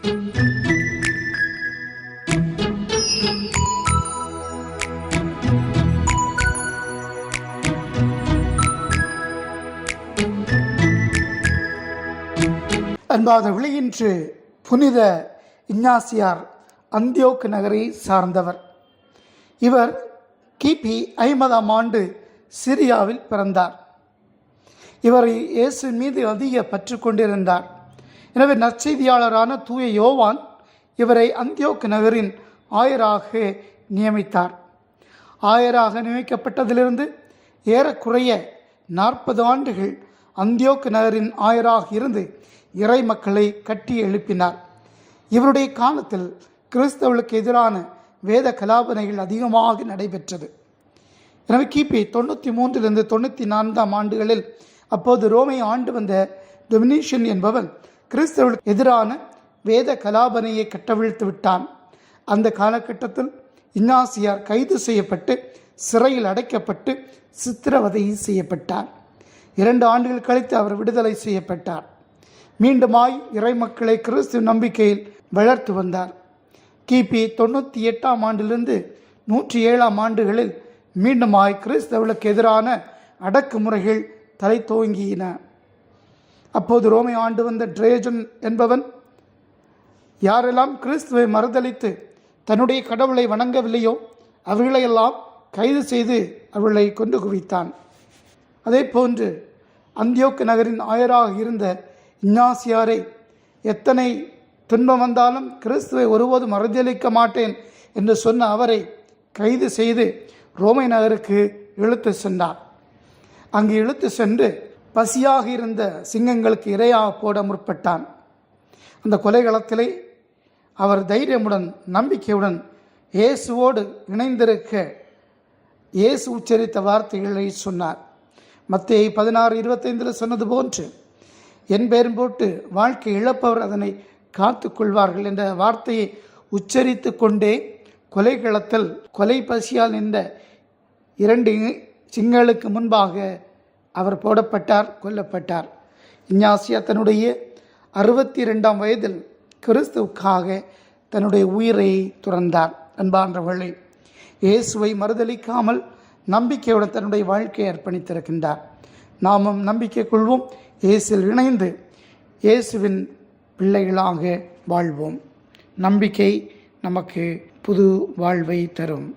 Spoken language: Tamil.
அன்பாதவர்களே இன்று புனித இஞ்ஞாசியார் அந்தியோக்கு நகரை சார்ந்தவர். இவர் கிபி ஐம்பதாம் ஆண்டு சிரியாவில் பிறந்தார். இவர் இயேசு மீது அதிக பற்று கொண்டிருந்தார் எனவே நற்செய்தியாளரான தூய யோவான் இவரை அந்தியோக்கு நகரின் ஆயராக நியமித்தார். ஆயராக நியமிக்கப்பட்டதிலிருந்து ஏறக்குறைய நாற்பது ஆண்டுகள் அந்தியோக்கு நகரின் ஆயராக இருந்து இறை மக்களை கட்டி எழுப்பினார். இவருடைய காலத்தில் கிறிஸ்தவர்களுக்கு எதிரான வேத கலாபனைகள் அதிகமாக நடைபெற்றது. எனவே கிபி தொண்ணூற்றி மூன்றிலிருந்து தொண்ணூற்றி நான்காம் ஆண்டுகளில் அப்போது ரோமை ஆண்டு வந்த டொமினிஷன் என்பவன் கிறிஸ்தவர்களுக்கு எதிரான வேத கலாபனையை கட்டவிழ்த்து விட்டான். அந்த காலகட்டத்தில் இன்னாசியார் கைது செய்யப்பட்டு சிறையில் அடைக்கப்பட்டு சித்திரவதை செய்யப்பட்டார். இரண்டு ஆண்டுகள் கழித்து அவர் விடுதலை செய்யப்பட்டார். மீண்டுமாய் இறைமக்களை கிறிஸ்து நம்பிக்கையில் வளர்த்து வந்தார். கிபி தொண்ணூற்றி எட்டாம் ஆண்டிலிருந்து நூற்றி ஏழாம் ஆண்டுகளில் மீண்டுமாய் கிறிஸ்தவர்களுக்கு எதிரான அடக்குமுறைகள் தலை தோங்கின. அப்போது ரோமை ஆண்டு வந்த ட்ரேஜன் என்பவன் யாரெல்லாம் கிறிஸ்துவை மறுதளித்து தன்னுடைய கடவுளை வணங்கவில்லையோ அவர்களையெல்லாம் கைது செய்து அவர்களை கொண்டு குவித்தான். அதே போன்று அந்தியோக்கு நகரின் ஆயராக இருந்த இன்னாசியாரை எத்தனை துன்பம் வந்தாலும் கிறிஸ்துவை ஒருபோதும் மறுதளிக்க மாட்டேன் என்று சொன்ன அவரை கைது செய்து ரோமை நகருக்கு இழுத்து சென்றார். அங்கு இழுத்து சென்று பசியாக இருந்த சிங்கங்களுக்கு இரையாக போட முற்பட்டான். அந்த கொலைகளத்திலே அவர் தைரியமுடன் நம்பிக்கையுடன் இயேசுவோடு இணைந்திருக்க இயேசு உச்சரித்த வார்த்தைகளை சொன்னார். மத்திய பதினாறு இருபத்தைந்தில் சொன்னது போன்று என் பெயரும் போட்டு வாழ்க்கை இழப்பவர் அதனை காத்து கொள்வார்கள் என்ற வார்த்தையை உச்சரித்து கொண்டே கொலைகளத்தில் கொலை பசியால் நின்ற இரண்டு சிங்களுக்கு முன்பாக அவர் போடப்பட்டார் கொல்லப்பட்டார். இஞ்ஞாசியா தன்னுடைய அறுபத்தி ரெண்டாம் வயதில் கிறிஸ்துவுக்காக தன்னுடைய உயிரை துறந்தார். அன்பான்றவர்களே இயேசுவை மறுதளிக்காமல் நம்பிக்கையுடன் தன்னுடைய வாழ்க்கையை அர்ப்பணித்திருக்கின்றார். நாமும் நம்பிக்கை கொள்வோம் இயேசில் இணைந்து இயேசுவின் பிள்ளைகளாக வாழ்வோம். நம்பிக்கை நமக்கு புது வாழ்வை தரும்.